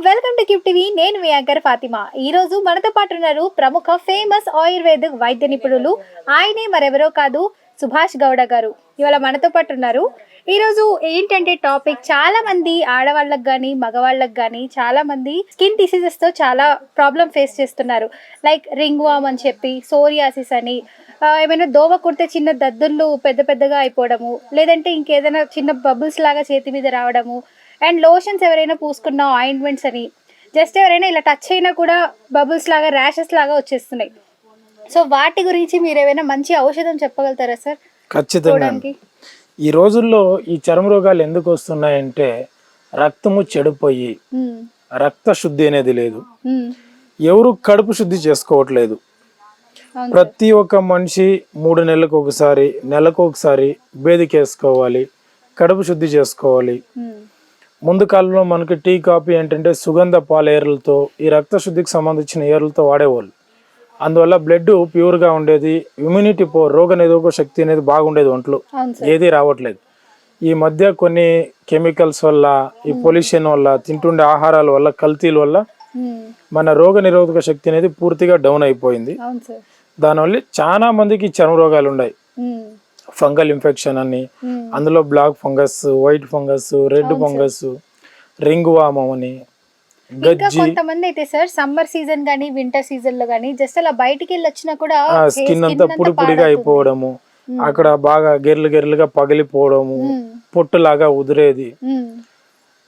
Welcome to gift TV. నేను మీ anchor Fatima. ఈ రోజు మనతో పాటు ఉన్నారు ప్రముఖ ఫేమస్ ఆయుర్వేద వైద్య నిపుణులు. ఆయనే మరెవరో కాదు సుభాష్ గౌడ గారు. ఇవాళ మనతో పాటు ఉన్నారు. ఈ రోజు ఏంటంటే టాపిక్ చాలా మంది ఆడవాళ్ళకి కానీ మగవాళ్ళకి కానీ చాలా మంది స్కిన్ డిసీజెస్తో చాలా ప్రాబ్లం ఫేస్ చేస్తున్నారు. లైక్ రింగ్ వామ్ అని చెప్పి సోరియాసిస్ అని. ఏమైనా దోమ కుడితే చిన్న దద్దుర్లు పెద్ద పెద్దగా అయిపోవడము లేదంటే ఇంకేదైనా చిన్న బబుల్స్ లాగా చేతి మీద రావడము అండ్ లోషన్స్ ఎవరైనా పూసుకున్న ఆయింట్మెంట్స్ అని. జస్ట్ ఎవరైనా ఇలా టచ్ అయినా కూడా బబుల్స్ లాగా ర్యాషెస్ లాగా వచ్చేస్తున్నాయి. సో వాటి గురించి మీరు ఏమైనా మంచి ఔషధం చెప్పగలుగుతారా సార్ ఖచ్చితంగా ఈ రోజుల్లో ఈ చర్మ రోగాలు ఎందుకు వస్తున్నాయంటే రక్తము చెడిపోయి మ్మ్. రక్త శుద్ధి అనేది లేదు. మ్మ్. ఎవరు కడుపు శుద్ధి చేసుకోవట్లేదు. ప్రతి ఒక్క మనిషి మూడు నెలలకు ఒకసారి నెలకు ఒకసారి బేదికేసుకోవాలి కడుపు శుద్ధి చేసుకోవాలి. మ్మ్. ముందు కాలంలో మనకి టీ కాఫీ ఏంటంటే సుగంధ పాల ఏర్లతో ఈ రక్త శుద్ధికి సంబంధించిన ఏర్లతో వాడేవాళ్ళు. అందువల్ల బ్లడ్ ప్యూర్గా ఉండేది ఇమ్యూనిటీ పో రోగ నిరోధక శక్తి అనేది బాగుండేది ఒంట్లో. ఏది రావట్లేదు. ఈ మధ్య కొన్ని కెమికల్స్ వల్ల ఈ పొల్యూషన్ వల్ల తింటుండే ఆహారాల వల్ల కల్తీల వల్ల. మన రోగ నిరోధక శక్తి అనేది పూర్తిగా డౌన్ అయిపోయింది. దానివల్ల చాలా మందికి చర్మ రోగాలు ఉన్నాయి. ఫంగల్ ఇన్ఫెక్షన్ అని మ్మ్. అందులో black fungus white fungus red fungus ring వామం అని ఇంకా కొంతమంది అయితే సార్ సమ్మర్ సీజన్ కానీ వింటర్ సీజన్లో కానీ జస్ట్ అలా బయటికి వెళ్ళి వచ్చినా కూడా స్కిన్ అంతా అంతా పొడి పొడిగా పాడవుతుంది. అయిపోవడము అక్కడ బాగా గెర్లు గెర్లుగా పగిలిపోవడము మ్మ్. పొట్టులాగా ఉదిరేది.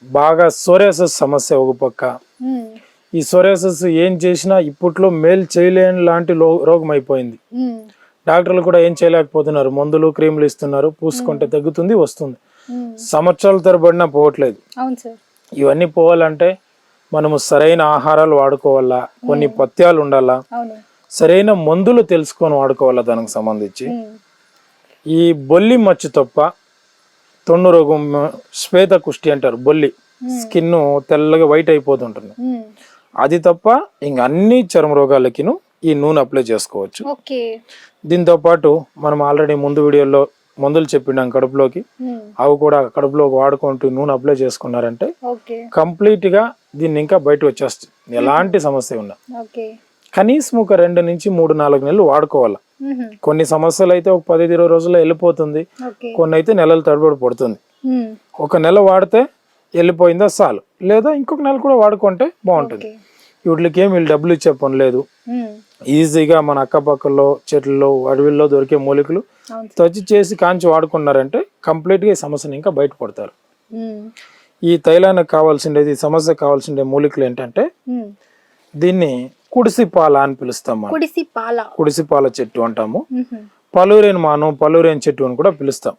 బాగా సోరేసస్ సమస్య ఒక పక్క. ఈ సోరేసస్ ఏం చేసినా ఇప్పట్లో మేలు చేయలేని లాంటి రోగం అయిపోయింది. డాక్టర్లు కూడా ఏం చేయలేకపోతున్నారు. మందులు క్రీములు ఇస్తున్నారు. పూసుకుంటే తగ్గుతుంది వస్తుంది. సంవత్సరాల తరబడినా పోవట్లేదు. ఇవన్నీ పోవాలంటే మనము సరైన ఆహారాలు వాడుకోవాలా? కొన్ని పథ్యాలు ఉండాలా? సరైన మందులు తెలుసుకొని వాడుకోవాలా దానికి సంబంధించి. ఈ బొల్లి మచ్చ తప్ప తొన్ను రోగం శ్వేత కుష్టి అంటారు బొల్లి. స్కిన్ తెల్లగా వైట్ అయిపోతుంటుంది. అది తప్ప ఇంక అన్ని చర్మ రోగాలకిను ఈ నూనె అప్లై చేసుకోవచ్చు. దీంతో పాటు మనం ఆల్రెడీ ముందు వీడియోలో మందులు చెప్పినాం కడుపులోకి. అవి కూడా కడుపులోకి వాడుకుంటూ నూనె అప్లై చేసుకున్నారంటే కంప్లీట్గా దీన్ని ఇంకా బయట వచ్చేస్తుంది. ఎలాంటి సమస్య ఉన్నా. కనీసం ఒక రెండు నుంచి మూడు నాలుగు నెలలు వాడుకోవాలి. కొన్ని సమస్యలు అయితే ఒక పది ఇరవై రోజుల్లో వెళ్ళిపోతుంది. కొన్ని అయితే నెలలు తడబడి పడుతుంది. ఒక నెల వాడితే వెళ్ళిపోయిందా చాలు. లేదా ఇంకొక నెల కూడా వాడుకుంటే బాగుంటుంది. వీటికి ఏమి వీళ్ళు డబ్బులు ఇచ్చే పని లేదు. ఈజీగా మన అక్కపక్కల్లో చెట్లలో అడవిల్లో దొరికే మూలికలు. తచ్చి చేసి కాంచి వాడుకున్నారంటే కంప్లీట్గా ఈ సమస్యని ఇంకా బయటపడతారు. ఈ తైలానికి కావాల్సిండేది ఈ సమస్య కావాల్సిండే మూలికలు ఏంటంటే. దీన్ని కుడిసిపాల అని పిలుస్తాం మనం కుడిసి పాల కుడిసిపాల చెట్టు అంటాము మ్మ్. పలురేన్ మానం పలురేన్ చెట్టు అని కూడా పిలుస్తాం.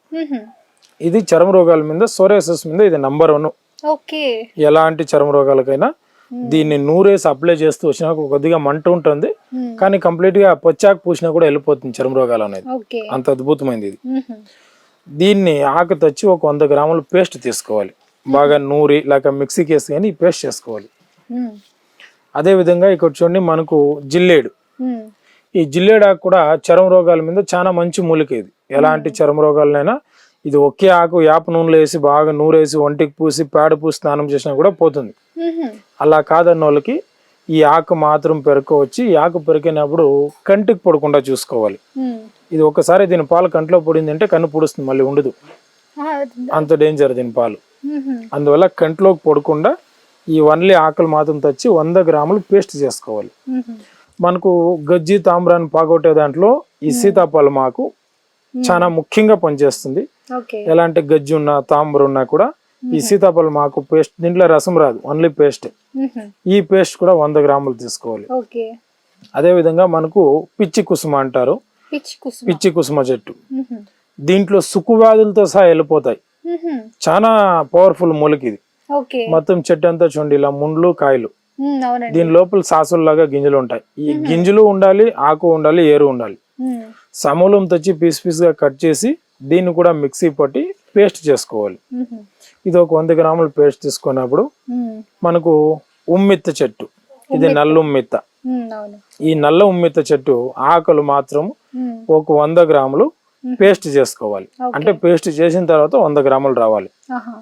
ఇది చర్మ రోగాల మీద సోరేసస్ మీద ఇది నంబర్ వన్ ఓకే ఎలాంటి చర్మ రోగాలకైనా దీన్ని నూరేసి అప్లై చేస్తూ వచ్చినా కొద్దిగా మంట ఉంటుంది. మ్మ్. కానీ కంప్లీట్గా పొచ్చాకు పూసినా కూడా వెళ్ళిపోతుంది చర్మ రోగాలు అనేది. అంత అద్భుతమైనది ఇది. మ్మ్. దీన్ని ఆకు తెచ్చి ఒక వంద గ్రాముల పేస్ట్ తీసుకోవాలి. బాగా నూరి లేక మిక్సీకి వేసి కానీ పేస్ట్ చేసుకోవాలి. అదే విధంగా ఇక్కడ చూడండి మనకు జిల్లేడు. ఈ జిల్లేడు ఆకు కూడా చర్మ రోగాల మీద చాలా మంచి మూలిక ఇది. ఎలాంటి చర్మ రోగాలనైనా ఇది ఒకే ఆకు యాప నూనెలో వేసి బాగా నూరేసి ఒంటికి పూసి పేడ పూసి స్నానం చేసినా కూడా పోతుంది. అలా కాదన్న వాళ్ళకి ఈ ఆకు మాత్రం పెరుకోవచ్చి ఈ ఆకు పెరికినప్పుడు కంటికి పడకుండా చూసుకోవాలి. ఇది ఒకసారి దీని పాలు కంట్లో పడింది అంటే కన్ను పుడుస్తుంది మళ్ళీ ఉండదు. అంత డేంజర్ దీని పాలు. అందువల్ల కంట్లోకి పడకుండా ఈ వన్లీ ఆకులు మాత్రం తెచ్చి వంద గ్రాములు పేస్ట్ చేసుకోవాలి. మనకు గజ్జి తామ్రాన్ని పాగొట్టే దాంట్లో ఈ సీతాఫలం ఆకు చాలా ముఖ్యంగా పనిచేస్తుంది. ఎలాంటి గజ్జి ఉన్నా తాంబర ఉన్నా కూడా ఈ సీతాఫలం ఆకు పేస్ట్ దీంట్లో రసం రాదు ఓన్లీ పేస్ట్. ఈ పేస్ట్ కూడా వంద గ్రాములు తీసుకోవాలి. అదే విధంగా మనకు పిచ్చి కుసుమ అంటారు. పిచ్చి కుసుమ. చెట్టు. దీంట్లో సుక్కువ్యాధులతో సహా వెళ్ళిపోతాయి. చాలా పవర్ఫుల్ మూలిక ఇది. మొత్తం చెట్టు అంతా చూడండి ఇలా ముండ్లు కాయలు. దీని లోపల సాసుల్లాగా గింజలు ఉంటాయి. ఈ గింజలు ఉండాలి ఆకు ఉండాలి ఏరు ఉండాలి. సమూలం తెచ్చి పీస్ పీస్గా కట్ చేసి దీన్ని కూడా మిక్సీ పట్టి పేస్ట్ చేసుకోవాలి. ఇది ఒక వంద గ్రాముల పేస్ట్ తీసుకున్నప్పుడు. మనకు ఉమ్మిత్త చెట్టు. ఇది నల్ల ఉమ్మిత్త. ఈ నల్ల ఉమ్మిత్త చెట్టు ఆకులు మాత్రం. ఒక వంద గ్రాములు పేస్ట్ చేసుకోవాలి. అంటే పేస్ట్ చేసిన తర్వాత వంద గ్రాములు రావాలి. ఆహా.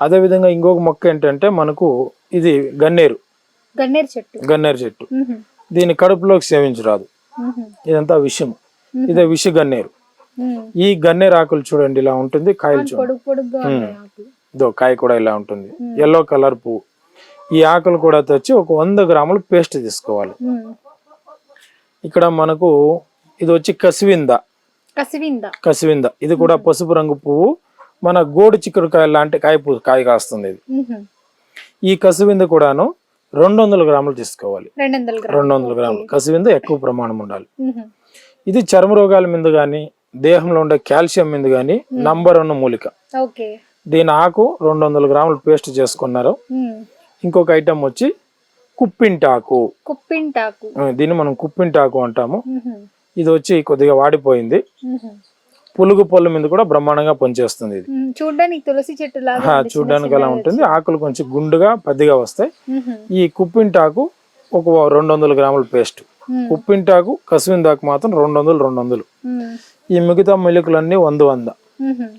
అదే విధంగా ఇంకొక మొక్క ఏంటంటే మనకు ఇది గన్నేరు. గన్నేరు చెట్టు. గన్నేరు చెట్టు. మ్మ్. దీని కడుపులోకి సేవించరాదు. ఇదంతా విషం ఇదే విష గన్నేరు. ఈ గన్నేరు ఆకులు చూడండి ఇలా ఉంటుంది కాయలు చూడండి. ఇదో కాయ కూడా ఇలా ఉంటుంది. ఎల్లో కలర్ పువ్వు. ఈ ఆకులు కూడా తెచ్చి ఒక వంద గ్రాములు పేస్ట్ తీసుకోవాలి. ఇక్కడ మనకు ఇది వచ్చి కసివింద. కసివింద. కసివింద. ఇది కూడా పసుపు రంగు పువ్వు. మన గోడు చిక్కుడుకాయ లాంటి కాయ పువ్వు కాయ కాస్తుంది ఇది. ఈ కసివింద కూడాను రెండు వందల గ్రాములు తీసుకోవాలి. రెండు వందల గ్రాములు. కసివింద ఎక్కువ ప్రమాణం ఉండాలి. ఇది చర్మ రోగాల మీద కానీ దేహంలో ఉండే కాల్షియం మీద కానీ నంబర్ వన్ మూలిక. దీని ఆకు రెండు వందల గ్రాములు పేస్ట్ చేసుకున్నారు. ఇంకొక ఐటమ్ వచ్చి కుప్పింటాకు. కుప్పింటాకు. దీన్ని మనం కుప్పింటాకు అంటాము. ఇది వచ్చి కొద్దిగా వాడిపోయింది. పులుగు పొల్ల మీద కూడా బ్రహ్మాండంగా పనిచేస్తుంది ఇది. చూడ్డానికి తులసి చెట్టు చూడ్డానికి అలా ఉంటుంది. ఆకులు కొంచెం గుండుగా పెద్దగా వస్తాయి. ఈ కుప్పింటాకు ఒక రెండు వందల గ్రాముల పేస్ట్. మ్మ్. కుప్పింటాకు కసువిందాకు మాత్రం రెండు వందలు రెండు వందలు. ఈ మిగతా మిలుకులన్నీ వంద వంద.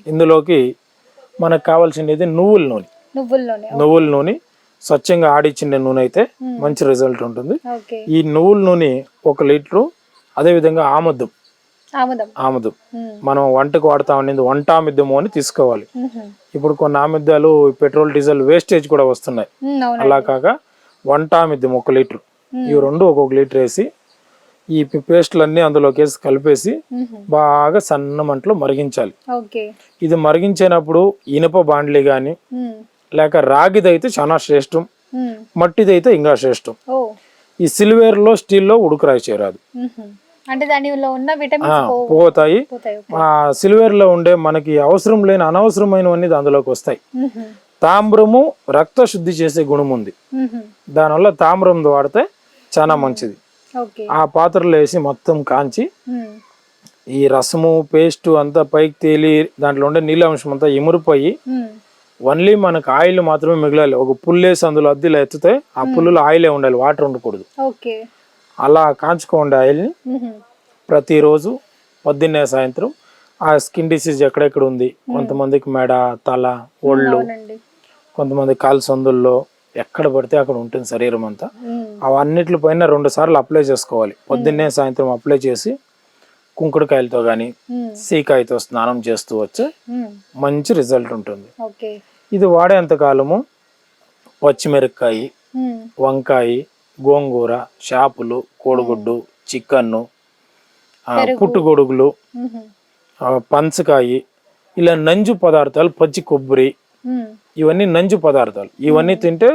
ఇందులోకి మనకు కావాల్సినది నువ్వుల నూనె. నువ్వుల నూనె స్వచ్ఛంగా ఆడిచ్చిన నూనె అయితే మంచి రిజల్ట్ ఉంటుంది. ఈ నువ్వుల నూనె ఒక లీటరు అదేవిధంగా ఆముదం. ఆముదం. మనం వంటకు వాడుతా ఉండేది వంట ఆమిద్దము అని తీసుకోవాలి. ఇప్పుడు కొన్ని ఆమిద్దాలు పెట్రోల్ డీజిల్ వేస్టేజ్ కూడా వస్తున్నాయి. అలా కాక వంట ఆమిద్దం ఒక లీటర్. ఇవి రెండు ఒక్కొక్క లీటర్ వేసి ఈ పేస్టులన్నీ అందులోకి వేసి కలిపేసి. బాగా సన్న మంటలో మరిగించాలి ఇది మరిగించేటప్పుడు ఇనుప బాండ్లీ మ్మ్. లేక రాగిదైతే చాలా శ్రేష్టం. మట్టిదైతే ఇంకా శ్రేష్టం ఈ సిల్వేర్లో స్టీల్లో ఉడుకురాయి చేరాదు. అంటే దానిలో ఉన్న ఆ, విటమిన్స్ పోతాయి ఆ సిల్వేర్లో ఉండే మనకి అవసరం లేని అనవసరమైనవన్నీ అందులోకి వస్తాయి. తామ్రము రక్త శుద్ధి చేసే గుణం ఉంది. దానివల్ల తామ్రం వాడితే చాలా మంచిది ఆ పాత్రలో వేసి మొత్తం కాంచి. ఈ రసము పేస్ట్ అంతా పైకి తేలి దాంట్లో ఉండే నీళ్ళంశం అంతా ఇమురిపోయి. ఓన్లీ మనకు ఆయిల్ మాత్రమే మిగలాలి. ఒక పుల్లేసి అందులో అద్దెలు ఎత్తితే ఆ పుల్లులో ఆయిలే ఉండాలి వాటర్ ఉండకూడదు. అలా కాంచుకోండి ఆయిల్ని. ప్రతిరోజు పొద్దున్నే సాయంత్రం ఆ స్కిన్ డిసీజ్ ఎక్కడెక్కడ ఉంది? కొంతమందికి మెడ తల ఒళ్ళు కొంతమంది కాలు సందుల్లో ఎక్కడ పడితే అక్కడ ఉంటుంది శరీరం అంతా. మ్మ్. అవన్నిటి పైన రెండు సార్లు అప్లై చేసుకోవాలి పొద్దున్నే సాయంత్రం అప్లై చేసి కుంకుడుకాయలతో కానీ మ్మ్. సీకాయతో స్నానం చేస్తూ వచ్చే మ్మ్. మంచి రిజల్ట్ ఉంటుంది ఇది వాడేంత కాలము పచ్చిమిరపకాయ మ్మ్. వంకాయ గోంగూర చేపలు కోడిగుడ్డు పెరుగు. పుట్టుగొడుగులు పంచకాయ ఇలా నంజు పదార్థాలు పచ్చి కొబ్బరి. ఇవన్నీ నంజు పదార్థాలు ఇవన్నీ తింటే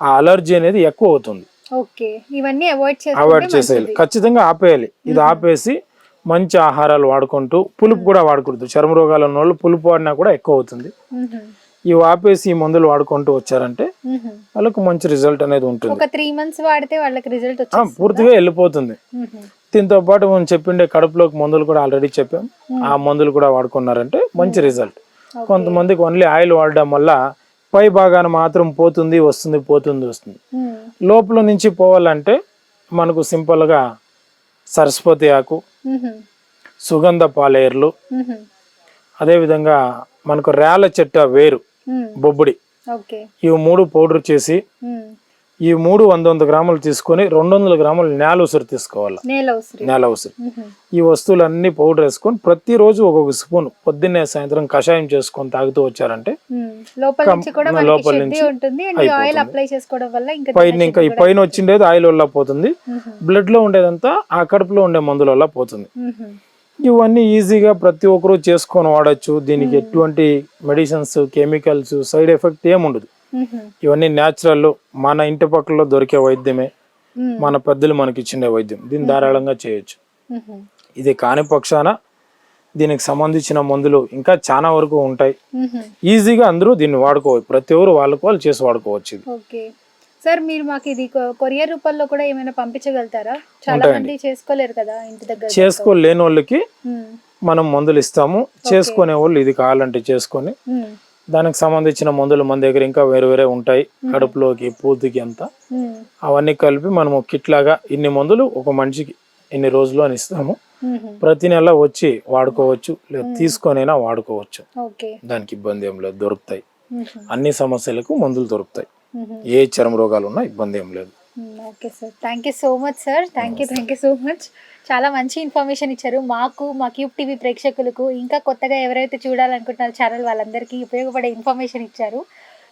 ఆ అలర్జీ అనేది ఎక్కువ అవుతుంది ఓకే. ఇవన్నీ అవాయిడ్ అవాయిడ్ చేసేయాలి. ఖచ్చితంగా ఆపేయాలి. ఇది ఆపేసి మంచి ఆహారాలు వాడుకుంటూ పులుపు కూడా వాడకూడదు. చర్మ రోగాలు ఉన్న వాళ్ళు పులుపు వాడినా కూడా ఎక్కువ అవుతుంది. ఇవి ఆపేసి ఈ మందులు వాడుకుంటూ వచ్చారంటే. వాళ్ళకు మంచి రిజల్ట్ అనేది ఉంటుంది. ఒక త్రీ మంత్స్ వాడితే వాళ్ళకి రిజల్ట్ పూర్తిగా వెళ్ళిపోతుంది. దీంతో పాటు మనం చెప్పిండే కడుపులోకి మందులు కూడా ఆల్రెడీ చెప్పాం. ఆ మందులు కూడా వాడుకున్నారంటే మంచి రిజల్ట్. కొంతమందికి ఓన్లీ ఆయిల్ వాడడం వల్ల పై భాగాన మాత్రం పోతుంది వస్తుంది పోతుంది వస్తుంది. లోపల నుంచి పోవాలంటే మనకు సింపుల్గా సరస్వతి ఆకు సుగంధ పాలేర్లు అదేవిధంగా మనకు రేల చెట్ట వేరు బొబ్బుడి. ఇవి మూడు పౌడర్ చేసి ఈ మూడు వంద వంద గ్రాములు తీసుకొని రెండు వందల గ్రాములు నేల ఉసిరి తీసుకోవాలి? నేల ఉసిరి. ఈ వస్తువులన్నీ పౌడర్ వేసుకొని ప్రతిరోజు ఒక్కొక్క స్పూన్ పొద్దున్నే సాయంత్రం కషాయం చేసుకొని తాగుతూ వచ్చారంటే. లోపల నుంచి పైన ఇంకా ఈ పైన వచ్చిండేది ఆయిల్ వల్ల పోతుంది. బ్లడ్లో ఉండేదంతా ఆ కడుపులో ఉండే మందుల వల్ల పోతుంది. ఇవన్నీ ఈజీగా ప్రతి ఒక్కరూ చేసుకొని వాడచ్చు. దీనికి ఎటువంటి మెడిసిన్స్ కెమికల్స్ సైడ్ ఎఫెక్ట్ ఏముండదు. ఇవన్నీ న్యాచురల్ మన ఇంటి పక్కలో దొరికే వైద్యమే. మన పెద్దలు మనకి ఇచ్చిండే వైద్యం. దీన్ని ధారాళంగా చేయొచ్చు. ఇది కాని పక్షాన దీనికి సంబంధించిన మందులు ఇంకా చాలా వరకు ఉంటాయి. ఈజీగా అందరూ దీన్ని వాడుకోవచ్చు ప్రతి ఒక్కరు వాళ్ళకు వాళ్ళు చేసి వాడుకోవచ్చు ఇది. సార్ మీరు మాకు ఇది కొరియర్ రూపంలో కూడా ఏమైనా పంపించగలుగుతారా? చాలా మంది చేసుకోలేరు కదా ఇంటి దగ్గర. చేసుకోలేని వాళ్ళకి. మనం మందులు ఇస్తాము. చేసుకునే వాళ్ళు ఇది కావాలంటే చేసుకొని. దానికి సంబంధించిన మందులు మన దగ్గర ఇంకా వేరే వేరే ఉంటాయి. కడుపులోకి పూతికి అంతా. అవన్నీ కలిపి మనము కిట్ లాగా ఇన్ని మందులు ఒక మనిషికి ఇన్ని రోజులు అని ఇస్తాము. ప్రతి నెల వచ్చి వాడుకోవచ్చు లేదా తీసుకొనైనా వాడుకోవచ్చు. దానికి ఇబ్బంది ఏం లేదు దొరుకుతాయి. అన్ని సమస్యలకు మందులు దొరుకుతాయి. ఏ చర్మ రోగాలు ఉన్నా ఇబ్బంది ఏం లేదు. Okay sir. Thank you so much sir thank you thank you so much చాలా మంచి ఇన్ఫర్మేషన్ ఇచ్చారు. మాకు మా క్యూబ్ టీవీ ప్రేక్షకులకు ఇంకా కొత్తగా ఎవరైతే చూడాలనుకుంటున్నారు ఛానల్ వాళ్ళందరికీ ఉపయోగపడే ఇన్ఫర్మేషన్ ఇచ్చారు.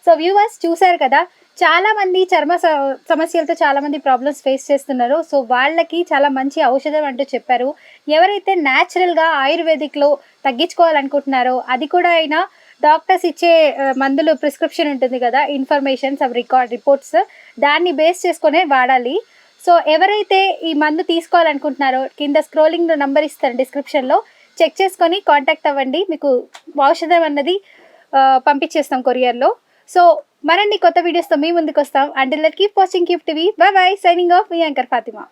సో వ్యూవర్స్ చూసారు కదా చాలా మంది చర్మ స- సమస్యలతో చాలా మంది ప్రాబ్లమ్స్ ఫేస్ చేస్తున్నారు. సో వాళ్ళకి చాలా మంచి ఔషధం అంటూ చెప్పారు. ఎవరైతే న్యాచురల్గా ఆయుర్వేదిక్లో తగ్గించుకోవాలనుకుంటున్నారో అది కూడా అయినా డాక్టర్స్ ఇచ్చే మందులు ప్రిస్క్రిప్షన్ ఉంటుంది కదా ఇన్ఫర్మేషన్స్ అవి రికార్డ్ రిపోర్ట్స్ దాన్ని బేస్ చేసుకునే వాడాలి. సో ఎవరైతే ఈ మందు తీసుకోవాలనుకుంటున్నారో కింద స్క్రోలింగ్ నంబర్ ఇస్తారు డిస్క్రిప్షన్లో చెక్ చేసుకొని కాంటాక్ట్ అవ్వండి. మీకు ఔషధం అన్నది పంపించేస్తాం కొరియర్లో. సో మరిన్ని కొత్త వీడియోస్తో మీ ముందుకు వస్తాం until keep watching keep TV. Bye bye. Signing off. మీ యాంకర్ ఫాతిమా.